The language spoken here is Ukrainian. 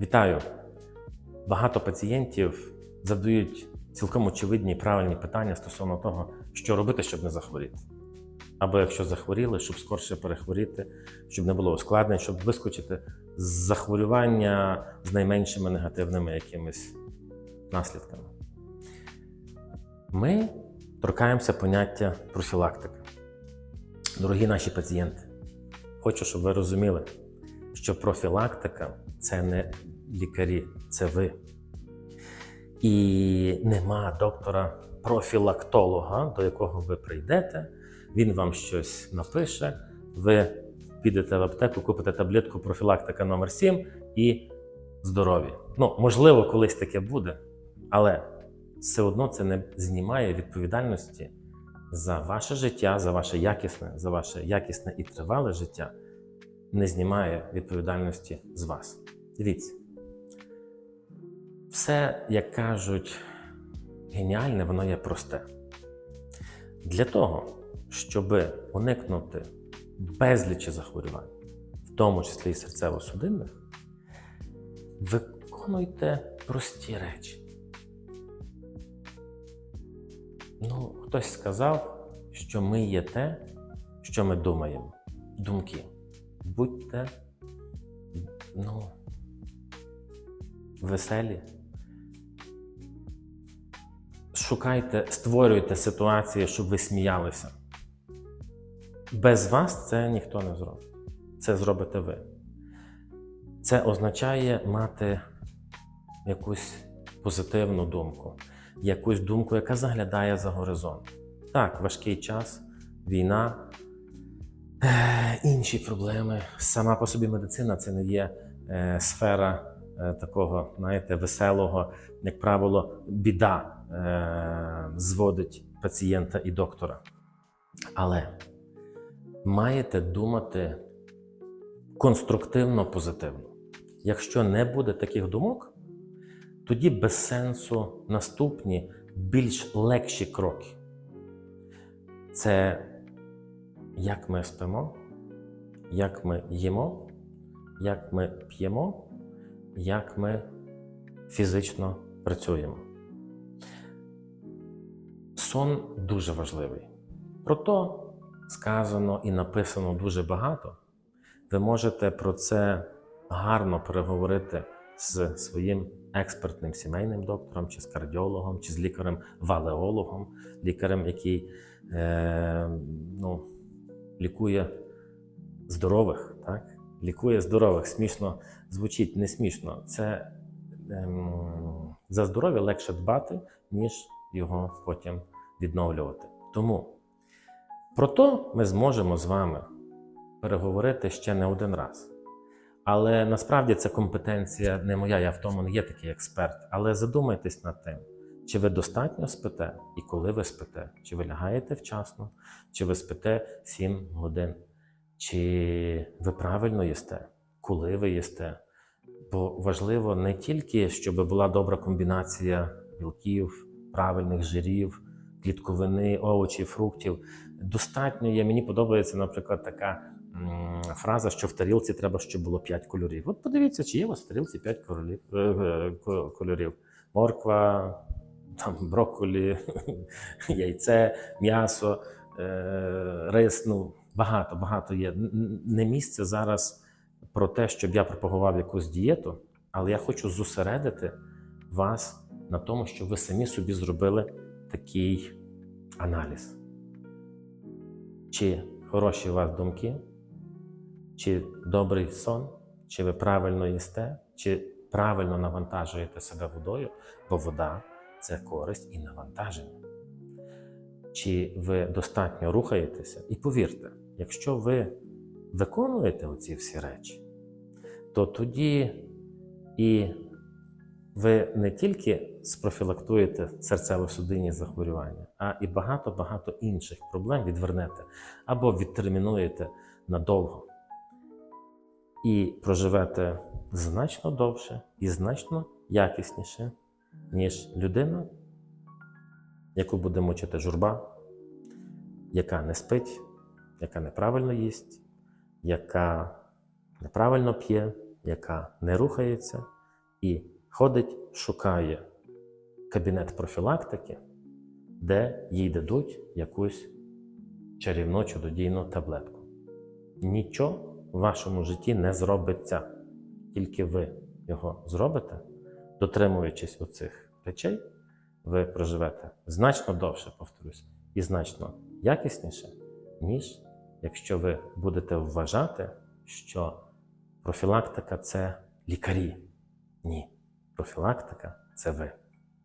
Вітаю! Багато пацієнтів задають цілком очевидні і правильні питання стосовно того, що робити, щоб не захворіти. Або якщо захворіли, щоб скорше перехворіти, щоб не було ускладнень, щоб вискочити з захворювання з найменшими негативними якимись наслідками. Ми торкаємося поняття профілактика. Дорогі наші пацієнти, хочу, щоб ви розуміли, що профілактика це не лікарі, це ви. І нема доктора профілактолога, до якого ви прийдете, він вам щось напише, ви підете в аптеку, купите таблетку профілактика номер 7 і здорові. Ну, можливо, колись таке буде, але все одно це не знімає відповідальності за ваше життя, за ваше якісне, за ваше якісне і тривале життя, не знімає відповідальності з вас. Дивіться. Все, як кажуть, геніальне, воно є просте. Для того, щоб уникнути безлічі захворювань, в тому числі і серцево-судинних, виконуйте прості речі. Ну, хтось сказав, що ми є те, що ми думаємо. Думки. Будьте, ну, веселі. Шукайте, створюйте ситуації, щоб ви сміялися. Без вас це ніхто не зробить. Це зробите ви. Це означає мати якусь позитивну думку, якусь думку, яка заглядає за горизонт. Так, важкий час, війна, інші проблеми. Сама по собі медицина це не є е, сфера е, такого, знаєте, веселого, як правило, біда е, зводить пацієнта і доктора. Але маєте думати конструктивно позитивно. Якщо не буде таких думок, тоді без сенсу наступні більш легші кроки. Це як ми спимо, як ми їмо, як ми п'ємо, як ми фізично працюємо. Сон дуже важливий. Про то сказано і написано дуже багато. Ви можете про це гарно переговорити з своїм експертним сімейним доктором, чи з кардіологом, чи з лікарем-валеологом, лікарем, який е, ну, лікує здорових, так? Лікує здорових. Смішно звучить не смішно. Це ем, за здоров'я легше дбати, ніж його потім відновлювати. Тому про то ми зможемо з вами переговорити ще не один раз. Але насправді це компетенція не моя, я в тому не є такий експерт. Але задумайтесь над тим, чи ви достатньо спите і коли ви спите, чи ви лягаєте вчасно, чи ви спите 7 годин, чи ви правильно їсте, коли ви їсте. Бо важливо не тільки, щоб була добра комбінація білків, правильних жирів, клітковини, овочів, фруктів. Достатньо є. Мені подобається, наприклад, така фраза, що в тарілці треба, щоб було 5 кольорів. От подивіться, чи є у вас в тарілці 5 кольорів. е, е, кольорів. Морква, там, брокколі, яйце, м'ясо, е, рис. Ну, багато, багато є. Не місце зараз про те, щоб я пропагував якусь дієту, але я хочу зосередити вас на тому, щоб ви самі собі зробили такий аналіз. Чи хороші у вас думки, чи добрий сон, чи ви правильно їсте, чи правильно навантажуєте себе водою, бо вода це користь і навантаження. Чи ви достатньо рухаєтеся? І повірте, якщо ви виконуєте оці всі речі, то тоді і ви не тільки спрофілактуєте серцево-судинні захворювання, а і багато-багато інших проблем відвернете або відтермінуєте надовго. І проживете значно довше і значно якісніше, ніж людина, яку буде мучити журба, яка не спить, яка неправильно їсть, яка неправильно п'є, яка не рухається, і ходить, шукає кабінет профілактики, де їй дадуть якусь чарівну чудодійну таблетку. Нічого в вашому житті не зробиться, тільки ви його зробите, дотримуючись оцих речей, ви проживете значно довше, повторюсь, і значно якісніше, ніж якщо ви будете вважати, що профілактика це лікарі. Ні, профілактика це ви.